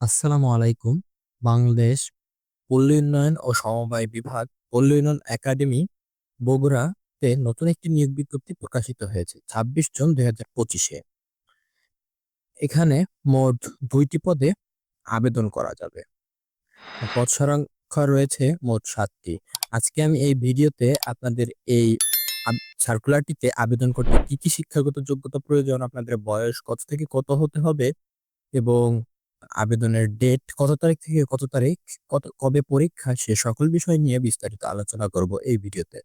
আসসালামু আলাইকুম, বাংলাদেশ পল্লী উন্নয়ন ও সমবায় বিভাগ, পল্লী উন্নয়ন একাডেমি, বগুড়াতে নতুন একটি নিয়োগ বিজ্ঞপ্তি প্রকাশিত হয়েছে, ছাব্বিশ জুন দুই হাজার পঁচিশে। এখানে মোট দুইটি পদে আবেদন করা যাবে। পদ সংখ্যা রয়েছে মোট সাতটি। আজকে আমি এই ভিডিওতে আপনাদের এই সার্কুলারটিতে আবেদন করতে কি কি শিক্ষাগত যোগ্যতা প্রয়োজন, আপনাদের বয়স কত থেকে কত হতে হবে এবং আবেদনের ডেট কত তারিখ থেকে কত তারিখ, কত, কবে পরীক্ষা, সে সকল বিষয় নিয়ে বিস্তারিত আলোচনা করব এই ভিডিওতে।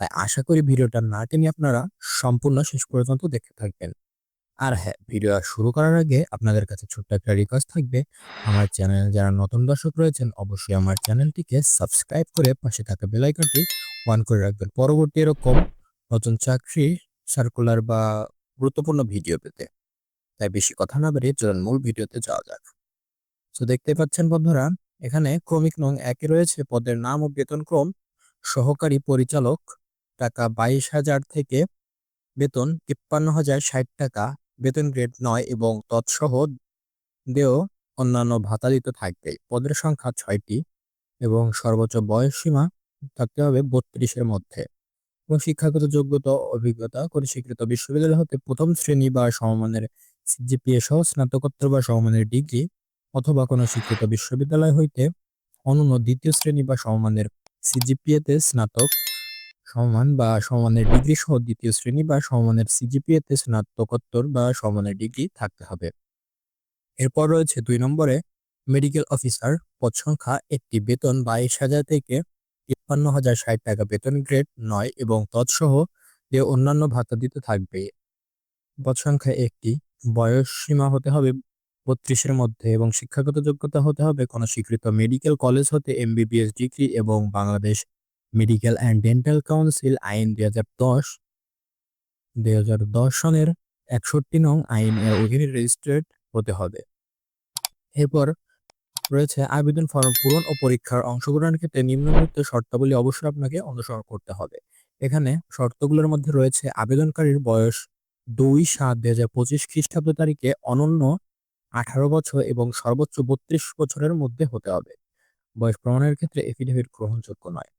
তাই আশা করি ভিডিওটা না টেনে আপনারা সম্পূর্ণ শেষ পর্যন্ত দেখতে থাকবেন। আর হ্যাঁ ভিডিও শুরু করার আগে আপনাদের কাছে ছোট্ট একটা রিকোয়েস্ট থাকবে। আমার চ্যানেল যারা নতুন দর্শক রয়েছেন, অবশ্যই আমার চ্যানেলটিকে সাবস্ক্রাইব করে পাশে থাকা বেল আইকনটি অন করে রাখবেন। পরবর্তী এরকম নতুন চাকরি সার্কুলার বা গুরুত্বপূর্ণ ভিডিও পেতে। তাই বেশি কথা না বেরিয়ে চলুন মূল ভিডিওতে যাওয়া যাক। তো দেখতে পাচ্ছেন বন্ধুরা, এখানে ক্রমিক নং একে রয়েছে, পদের নাম ও বেতন ক্রম, সহকারী পরিচালক, টাকা বাইশ হাজার থেকে বেতন তিপ্পান্ন হাজার ষাট টাকা, বেতন গ্রেড নয় এবং তৎসহ দেও অন্যান্য ভাতা দিতে থাকবে। পদের সংখ্যা ছয়টি এবং সর্বোচ্চ বয়স সীমা থাকতে হবে বত্রিশের মধ্যে। এবং শিক্ষাগত যোগ্যতা, অভিজ্ঞতা করে স্বীকৃত বিশ্ববিদ্যালয় হতে প্রথম শ্রেণি বা সমমানের সিজিপিএ সহ স্নাতকোত্তর বা সমমানের ডিগ্রি অথবা কোনো স্বীকৃত বিশ্ববিদ্যালয় হইতে অনন্য দ্বিতীয় শ্রেণি বা সমমানের সিজিপিএতে স্নাতক সমমান বা সমমানের ডিগ্রি সহ দ্বিতীয় শ্রেণি বা সমমানের সিজিপিএতে স্নাতকোত্তর বা সমমানের ডিগ্রি থাকতে হবে। এরপর রয়েছে দুই নম্বরে মেডিকেল অফিসার পদ সংখ্যা একটি বেতন বাইশ হাজার থেকে তিপ্পান্ন হাজার ষাট টাকা বেতন গ্রেড নয় এবং তৎসহ যে অন্যান্য ভাতা দিতে থাকবে। পদ সংখ্যা একটি বয়স সীমা হতে হবে বত্রিশের মধ্যে এবং শিক্ষাগত যোগ্যতা হতে হবে কোনো স্বীকৃত মেডিকেল কলেজ হতে এমবিবিএস ডিগ্রি এবং Bangladesh medical and dental council আইন দুই হাজার দশ, দুই হাজার দশ সনের একষট্টি নং আইন এর অধীনে রেজিস্ট্রেড হতে হবে। এরপর রয়েছে আবেদন ফর্ম পূরণ ও পরীক্ষার অংশগ্রহণের ক্ষেত্রে নিম্নলিখিত শর্তাবলী অবশ্যই আপনাকে অনুসরণ করতে হবে। এখানে শর্তগুলোর মধ্যে রয়েছে আবেদনকারীর বয়স দুই সাত দুই হাজার পঁচিশ খ্রিস্টাব্দ তারিখে অনন্য আঠারো বছর এবং সর্বোচ্চ বত্রিশ বছরের মধ্যে হতে হবে। বয়স প্রমাণের ক্ষেত্রে এফিডেভিট গ্রহণযোগ্য নয়।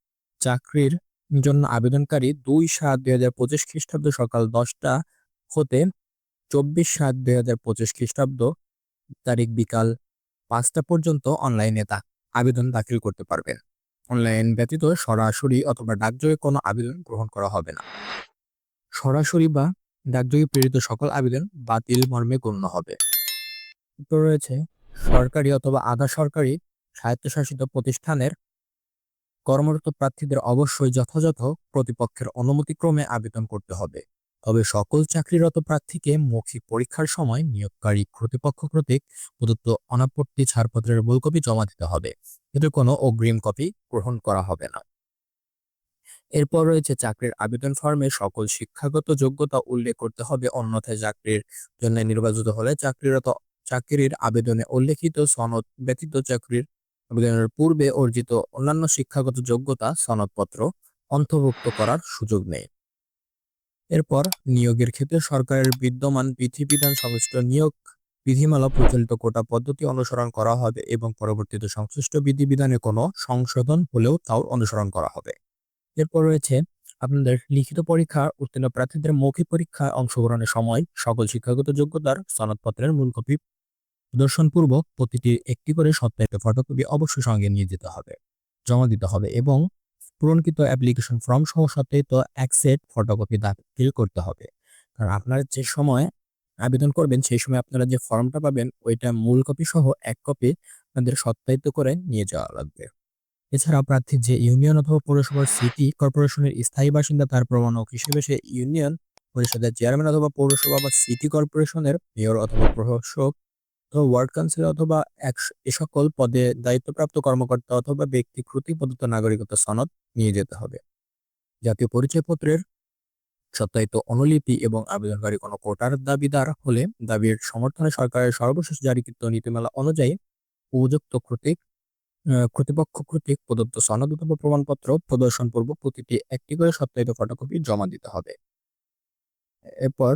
চাকরির জন্য আবেদনকারী দুই সাত দুই হাজার পঁচিশ খ্রিস্টাব্দ সকাল দশটা হতে চব্বিশ সাত দুই হাজার পঁচিশ খ্রিস্টাব্দ তারিখ বিকাল পাঁচটা পর্যন্ত অনলাইনে তা আবেদন দাখিল করতে পারবেন। অনলাইন ব্যতীত সরাসরি অথবা ডাকযোগে কোনো আবেদন গ্রহণ করা হবে না। সরাসরি বা ডাকযোগে প্রেরিত সকল আবেদন বাতিল মর্মে গণ্য হবে। তো রয়েছে সরকারি অথবা আধা সরকারি স্বায়ত্তশাসিত প্রতিষ্ঠানের কর্মরত প্রার্থীদের অবশ্যই যথাযথ প্রতিপক্ষের অনুমতিক্রমে আবেদন করতে হবে। তবে সকল চাকরিরত প্রার্থীকে মৌখিক পরীক্ষার সময় নিয়োগকারী কর্তৃপক্ষ কর্তৃক প্রদত্ত অনাপত্তি ছাড়পত্রের মূল কপি জমা দিতে হবে। এতে কোনো অগ্রিম কপি গ্রহণ করা হবে না। এরপর রয়েছে চাকরির আবেদন ফর্মে সকল শিক্ষাগত যোগ্যতা উল্লেখ করতে হবে। অন্যথায় চাকরির জন্য নির্বাচিত হলে চাকরিরত চাকরির আবেদনে উল্লেখিত সনদ, ব্যতীত চাকরির আবেদনের পূর্বে অর্জিত অন্যান্য শিক্ষাগত যোগ্যতা সনদপত্র অন্তর্ভুক্ত করার সুযোগ নেই। এরপর নিয়োগের ক্ষেত্রে সরকারের বিদ্যমান বিধিবিধান সংশ্লিষ্ট নিয়োগ বিধিমালা প্রচলিত কোটা পদ্ধতি অনুসরণ করা হবে এবং পরবর্তীতে সংশ্লিষ্ট বিধিবিধানে কোনো সংশোধন হলেও তাও অনুসরণ করা হবে। এরপর রয়েছে আপনাদের লিখিত পরীক্ষা উত্তীর্ণ প্রার্থীদের মৌখিক পরীক্ষায় অংশগ্রহণের সময় সকল শিক্ষাগত যোগ্যতার সনদপত্রের মূল কপি প্রদর্শনপূর্বক প্রতিটি একটি করে সত্যায়িত ফটোকপি অবশ্যই সঙ্গে নিয়ে যেতে হবে, জমা দিতে হবে এবং পূরণকৃত অ্যাপ্লিকেশন ফর্ম সহ সত্যায়িত এক সেট ফটোকপি দাখিল করতে হবে। কারণ আপনারা যে সময় আবেদন করবেন, সেই সময় আপনারা যে ফর্মটা পাবেন, ওইটা মূল কপি সহ এক কপি আপনাদের সত্যায়িত করে নিয়ে যাওয়া লাগবে। এছাড়াও প্রার্থী যে ইউনিয়ন অথবা পৌরসভার সিটি কর্পোরেশনের স্থায়ী বাসিন্দা, তার প্রমাণক হিসেবে সে ইউনিয়ন পরিষদের চেয়ারম্যান অথবা পৌরসভা বা সিটি কর্পোরেশনের মেয়র অথবা প্রশাসক ওয়ার্ড কাউন্সিল অথবা এ সকল পদে দায়িত্বপ্রাপ্ত কর্মকর্তা অথবা ব্যক্তি কর্তৃক প্রদত্ত নাগরিকত্ব সনদ নিয়ে যেতে হবে। জাতীয় পরিচয়পত্রের সত্যায়িত অনুলিপি এবং আবেদনকারী কোনো কোটার দাবিদার হলে দাবির সমর্থনে সরকারের সর্বশেষ জারিকৃত নীতিমালা অনুযায়ী উপযুক্ত কর্তৃক কর্তৃপক্ষ কর্তৃক প্রদত্ত সনদ অথবা প্রমাণপত্র প্রদর্শনপূর্বক প্রতিটি একটি করে সত্যায়িত ফটোকপি জমা দিতে হবে। এরপর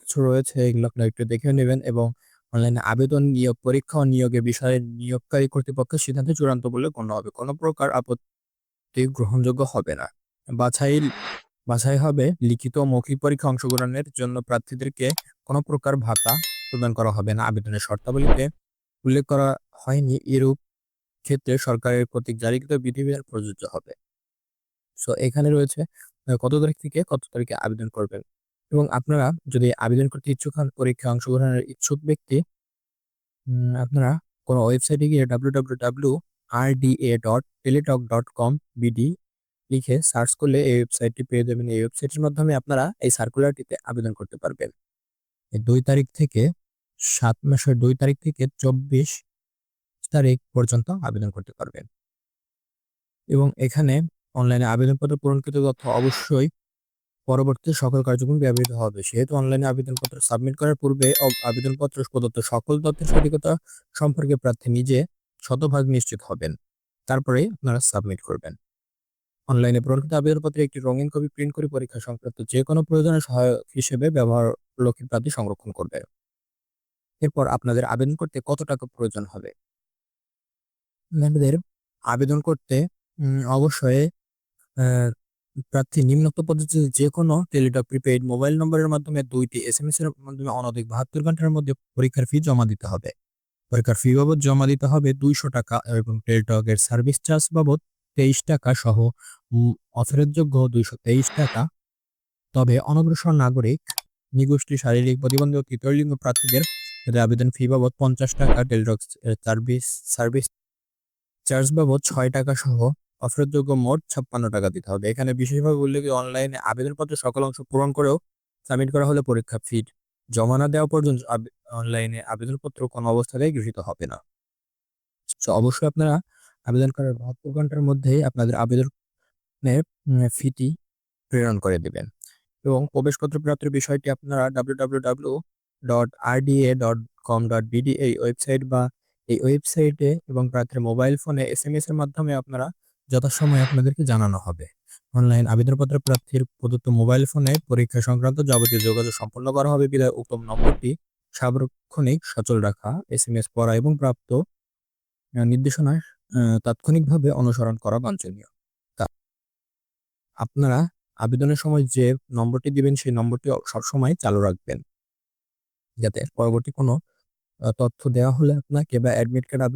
কিছু রয়েছে এগুলো আপনারা একটু দেখে নেবেন এবং অনলাইনে আবেদন নিয়োগ, পরীক্ষা ও নিয়োগের বিষয়ে নিয়োগকারী কর্তৃপক্ষের সিদ্ধান্ত চূড়ান্ত বলে গণ্য হবে। কোনো প্রকার আপত্তি গ্রহণযোগ্য হবে না। বাছাই বাছাই হবে লিখিত মৌখিক পরীক্ষা অংশগ্রহণের জন্য প্রার্থীদেরকে কোনো প্রকার ভাতা প্রদান করা হবে না। আবেদনের শর্তাবলীতে উল্লেখ করা হয়নি এরূপ ক্ষেত্রে সরকারের কর্তৃক জারিকৃত বিধিবিধান প্রযোজ্য হবে। সো এখানে রয়েছে কত তারিখ থেকে কত তারিখে আবেদন করবেন? এবং আপনারা যদি আবেদন করতে ইচ্ছুক হন, পরীক্ষায় অংশগ্রহণের ইচ্ছুক ব্যক্তি আপনারা কোনো ওয়েবসাইটে গিয়ে W W W R A dot Teletalk dot com BD লিখে সার্চ করলে এই ওয়েবসাইটটি পেয়ে যাবেন। এই ওয়েবসাইটের মাধ্যমে আপনারা এই সার্কুলারটিতে আবেদন করতে পারবেন। এই দুই তারিখ থেকে, সাত মাসের দুই তারিখ থেকে চব্বিশ তারিখ পর্যন্ত আবেদন করতে পারবেন। এবং এখানে অনলাইনে আবেদনপত্র পূরণকৃত তথ্য অবশ্যই পরবর্তী সকল কার্যক্রম ব্যবহৃত হবে। সেহেতু অনলাইনে আবেদনপত্র সাবমিট করার পূর্বে আবেদনপত্র প্রদত্ত সকল তথ্যের সঠিকতা সম্পর্কে প্রার্থী নিজে শতভাগ নিশ্চিত হবেন। তারপরে আপনারা সাবমিট করবেন। অনলাইনে পূরণকৃত আবেদনপত্রে একটি রঙিন কপি প্রিন্ট করে পরীক্ষা সংক্রান্ত যে কোনো প্রয়োজনীয় সহায়ক হিসেবে ব্যবহার লক্ষ্মী প্রার্থী সংরক্ষণ করবে। এরপর আপনাদের আবেদন করতে কত টাকা প্রয়োজন হবে? আপনাদের আবেদন করতে অবশ্যই প্রার্থী নিম্নোক্ত পদ্ধতিতে যে কোনো টেলিটক প্রিপেইড মোবাইল নম্বরের মাধ্যমে দুইটি এস এম এস এর মাধ্যমে অনধিক বাহাত্তর ঘণ্টার মধ্যে পরীক্ষার ফি জমা দিতে হবে। পরীক্ষার ফি বাবদ জমা দিতে হবে দুইশো টাকা এবং টেলিটকের সার্ভিস চার্জ বাবদ তেইশ টাকা সহ অফেরতযোগ্য দুইশো তেইশ টাকা। তবে অনগ্রসর নাগরিক, নিগোষ্ঠী, শারীরিক, প্রতিবন্ধী ও তৃতীয় লিঙ্গ প্রার্থীদের আবেদন ফি বাবদ পঞ্চাশ টাকা, টেলিটক সার্ভিস সার্ভিস চার্জ বাবদ ছয় টাকা সহ অফেরতযোগ্য মোট ছাপ্পান্ন টাকা দিতে হবে। এখানে বিশেষভাবে উল্লেখিত অনলাইনে আবেদনপত্র সকল অংশ পূরণ করেও সাবমিট করা হলে পরীক্ষা ফি জমা না দেওয়া পর্যন্ত অনলাইনে আবেদনপত্র কোনো অবস্থাতেই গৃহীত হবে না। তো অবশ্যই আপনারা আবেদন করার বাহাত্তর ঘণ্টার মধ্যেই আপনাদের আবেদনের ফিটি প্রেরণ করে দেবেন। এবং প্রবেশপত্র প্রাপ্তির বিষয়টি আপনারা W dot RDA dot com dot BD এই ওয়েবসাইট বা এই ওয়েবসাইটে এবং প্রার্থীর মোবাইল ফোনে এস এম এস এর মাধ্যমে আপনারা যথাসময়ে আপনাদেরকে জানানো হবে। অনলাইন আবেদনপত্র প্রার্থীর প্রদত্ত মোবাইল ফোনে পরীক্ষা সংক্রান্ত যাবতীয় যোগাযোগ সম্পন্ন করা হবে। বিধায় উক্ত নম্বরটি সার্বক্ষণিক সচল রাখা এস এম এস পড়া এবং প্রাপ্ত নির্দেশনায় তাৎক্ষণিকভাবে অনুসরণ করা বাঞ্ছনীয়। আপনারা আবেদনের সময় যে নম্বরটি দিবেন, সেই নম্বরটি সবসময় চালু রাখবেন। যাতে পরবর্তী কোনো তথ্য দেওয়া হলে আপনাকে বা অ্যাডমিট কার্ড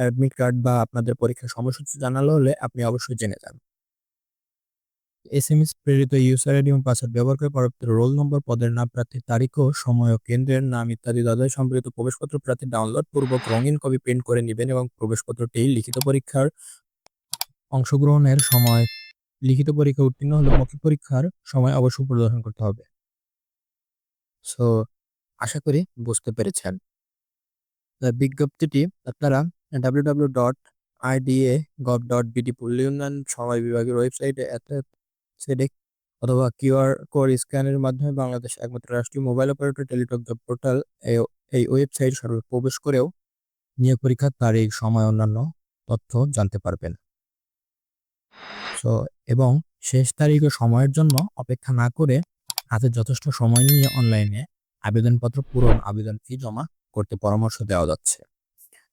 অ্যাডমিট কার্ড বা আপনাদের পরীক্ষার সময়সূচি জানালো হলে আপনি অবশ্যই জেনে যান। এস এম এস প্রেরিত ইউসার আইডি এবং পাসওয়ার্ড ব্যবহার করে পরবর্তী রোল নম্বর পদের নাম, প্রার্থীর তারিখ ও সময় ও কেন্দ্রের নাম ইত্যাদি দাদায় সম্পর্কিত প্রবেশপত্র প্রার্থী ডাউনলোড পূর্বক রঙিন কপি প্রিন্ট করে নেবেন এবং প্রবেশপত্রটি লিখিত পরীক্ষার অংশগ্রহণের সময়, লিখিত পরীক্ষা উত্তীর্ণ হলে মৌখিক পরীক্ষার সময় অবশ্যই প্রদর্শন করতে হবে। সো আশা করি বুঝতে পেরেছেন। বিজ্ঞপ্তিটি আপনারা W W dot IDA gov dot BD উন্নয়ন সময় বিভাগের ওয়েবসাইটে সেডেক অথবা কিউআর কোড স্ক্যানের মাধ্যমে বাংলাদেশ একমাত্র রাষ্ট্রীয় mobile operator Teletalk job portal এই ওয়েবসাইট সর্বে প্রবেশ করেও নিয়োগ পরীক্ষার তারিখ, সময়, অন্যান্য তথ্য জানতে পারবেন। সো এবং শেষ তারিখ সময়ের জন্য অপেক্ষা না করে হাতে যথেষ্ট সময় নিয়ে অনলাইনে আবেদনপত্র পূরণ, আবেদন ফি জমা করতে পরামর্শ দেওয়া যাচ্ছে।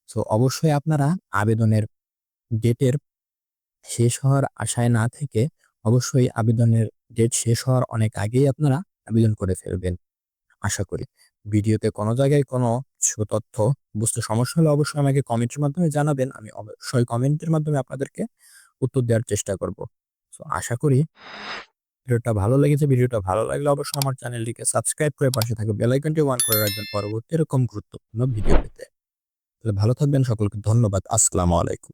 সো অবশ্যই আপনারা আবেদনের ডেটের শেষ হওয়ার আশায় না থেকে অবশ্যই আবেদনের ডেট শেষ হওয়ার অনেক আগেই আপনারা আবেদন করে ফেলবেন, আশা করি। ভিডিওতে কোনো জায়গায় কোনো তথ্য বুঝতে সমস্যা হলে অবশ্যই আমাকে কমেন্টের মাধ্যমে জানাবেন, আমি অবশ্যই কমেন্টের মাধ্যমে আপনাদেরকে উত্তর দেওয়ার চেষ্টা করব। সো আশা করি ভিডিওটা ভালো লেগেছে। ভিডিওটা ভালো লাগলে অবশ্যই আমার চ্যানেলটিকে সাবস্ক্রাইব করে পাশে থাকা বেল আইকনটি অন করে রাখবেন। পরবর্তী এরকম গুরুত্বপূর্ণ ভিডিও পেতে। তাহলে ভালো থাকবেন সকলকে ধন্যবাদ। আসসালামু আলাইকুম।